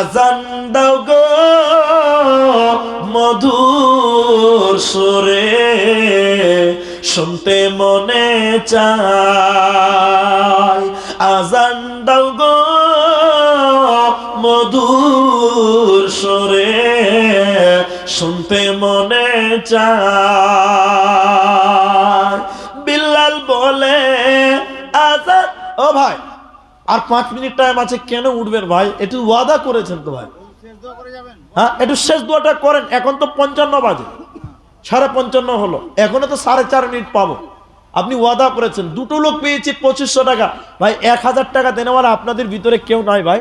আজান দাও গো মধুর সুরে, শুনতে মনে চায় আজান দাও গো মধুর সুরে, শুনতে মনে চায় আর পাঁচ মিনিট টাইম আছে, কেন উঠবেন ভাই? একটু ওয়াদা করেছেন তো ভাই। হ্যাঁ একটু শেষ দোয়াটা করেন, এখন তো পঞ্চান্ন বাজে। সাড়ে পঞ্চান্ন হলো। এখনও তো সাড়ে চার মিনিট পাবো। আপনি ওয়াদা করেছেন, দুটো লোক পেয়েছি পঁচিশশো টাকা। ভাই, এক হাজার টাকা দেনেওয়ালা আপনাদের ভিতরে কেউ নাই ভাই।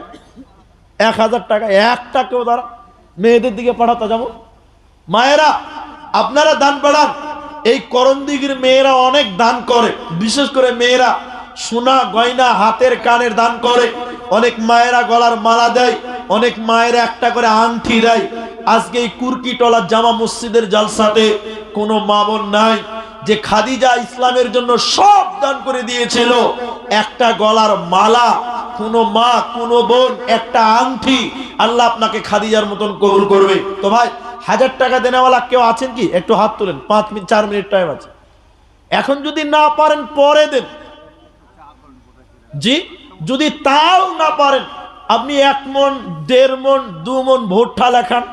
এক হাজার টাকা, একটা কেউ দ্বারা মেয়েদের দিকে পাঠাতে যাব। মায়েরা, আপনারা দান বাড়ান। এই করণদিগির মেয়েরা অনেক দান করে। বিশেষ করে মেয়েরা। সোনা গয়না হাতের কানের দান করে। অনেক মায়েরা গলার মালা দেয়, অনেক মায়েরা একটা করে আংটি দেয়। আজকে এই কুরকি টলার জামা মসজিদের জালসাতে কোনো মা বোন নাই, যে খাদিজা ইসলামের জন্য সব দান করে দিয়েছিল। একটা গলার মালা, কোনো মা, কোনো বোন, একটা আংটি আল্লাহ আপনাকে খাদিজার মতন কবুল করবে। তো ভাই, হাজার টাকা দেনেওয়ালা কেউ আছেন কি? একটু হাত তোলেন, পাঁচ মিনিট, চার মিনিট টাইম আছে। এখন যদি না পারেন, পরে দেন। জি? যদি তাও না পারেন, আপনি এক মন, দেড় মন, দু মন ভুট্টা লেখান,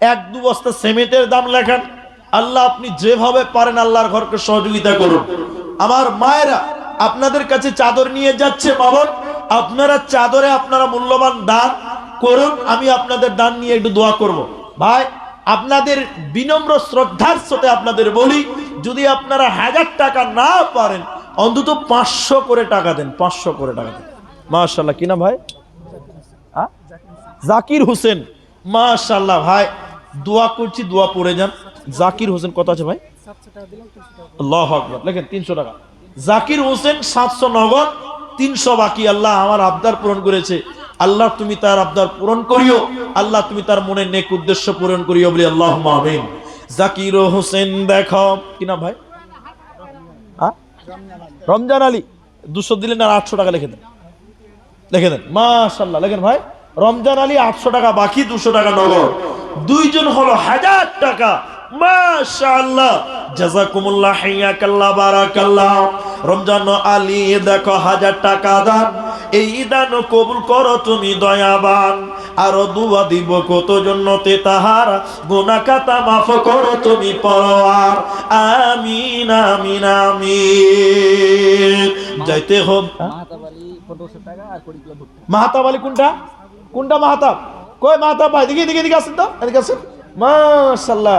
এক দু বস্তা সিমেন্টের দাম লেখান, আল্লাহ আপনি যেভাবে পারেন আল্লাহর ঘরকে সহযোগিতা করুন। আমার মায়েরা আপনাদের কাছে চাদর নিয়ে যাচ্ছে, বাবন। আপনারা চাদরে আপনারা মূল্যবান দান করুন, আমি আপনাদের দান নিয়ে একটু দোয়া করব। ভাই, আপনাদের বিনম্র শ্রদ্ধার সাথে আপনাদের বলি, যদি আপনারা হাজার টাকা না পারেন অন্তত পাঁচশো করে টাকা দেন, পাঁচশো করে টাকা দেন। মাশাল্লাহ কিনা ভাই? জাকির হোসেন। মাশাল্লাহ ভাই, দোয়া করছি, দোয়া পড়ে যান। জাকির হোসেন, কত আছে ভাই? লেখেন তিনশো টাকা। জাকির হোসেন, সাতশো নগদ, তিনশো বাকি। আল্লাহ আমার আবদার পূরণ করেছে। আল্লাহ তুমি তার আবদার পূরণ করিও, আল্লাহ তুমি তার মনে নেক উদ্দেশ্য পূরণ করিও বলি আল্লাহ জাকির হোসেন, দেখো। কিনা ভাই? রমজান আলী, দুশো দিলেন আর আটশো টাকা লিখে দেন। লিখে দেন। মাশাল্লাহ লেখেন ভাই, রমজান আলী আটশো টাকা, বাকি দুশো টাকা নগদ। দুইজন হলো হাজার টাকা। রমজান আলী, দেখো হাজার টাকা দান এই দান কবুল করো তুমি দয়াবান। আরও দুয়া দিব কত জন্যতে তাহার গুনাহ খাতা মাফ করো তুমি পরোয়ার। আমিন আমিন আমিন। যাইতে হোক। মাহাতাব আলী কোনটা? কোনটা মাহাতাব? কই মাহাতাব ভাই দিকে দিকে দিকে আসেন তো এদিকে আসেন। মাশাল্লাহ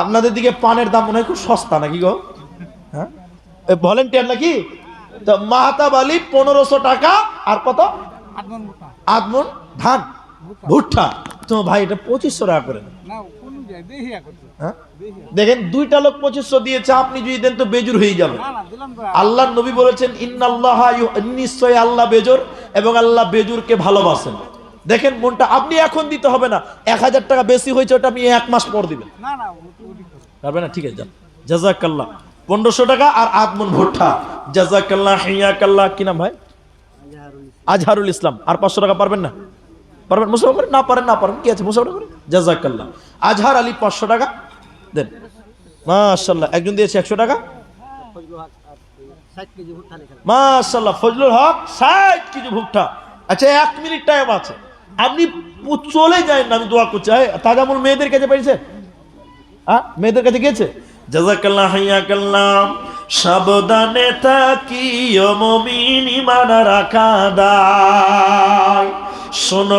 আপনাদের দিকে পানের দাম মনে হয় খুব সস্তা নাকি গো? হ্যাঁ? ভলেন্টিয়ার নাকি? তো মাহাতাব আলী পনেরোশো টাকা আর কত? আদমন ধান। ভুট্টা? তো ভাই এটা পঁচিশশো টাকা করে হ্যাঁ? দেখেন দুইটা লোক পঁচিশশো দিয়েছে আপনি যদি দেন তো বেজুর হয়ে যাবে। আল্লাহ নবী বলেছেন ইন্নাল্লাহ নিশ্চয় আল্লাহ বেজর এবং আল্লাহ বেজুরকে ভালোবাসেন। দেখেন মনটা আপনি এখন দিতে হবে না। এক হাজার টাকা বেশি হয়েছে ওটা আপনি এক মাস পর দিবেন। পারবে না? ঠিক আছে যান। জাজাকাল্লাহ পনেরোশো টাকা আর আদমন ভুট্টা। জাজাকাল্লাহ হিয়াকাল্লাহ। কি নাম ভাই? আজহারুল ইসলাম। আর পাঁচশো টাকা পারবেন না? পারবেন? মুসাফা করে? না পারেন না পারেন কি আছে? মুসাফা করে? জাজাকাল্লাহ। আজহার আলী পাঁচশো টাকা। দেন। মাশাল্লাহ একজন দিয়েছে একশো টাকা। মাশাল্লাহ ফজলুল হক, ষাট কেজি ভুট্টা। আচ্ছা এক মিনিট টাইম আছে। আপনি চলে যায় না, আমি দোয়া করছি। তাজামুল মেয়েদের কাছে পেয়েছে হ্যাঁ মেয়েদের কাছে গিয়েছে? জাজাকাল্লাহ, হাইয়াকাল্লাহ, সাবধানে থাকি মমিন ইমান রাখা দায়। শোনো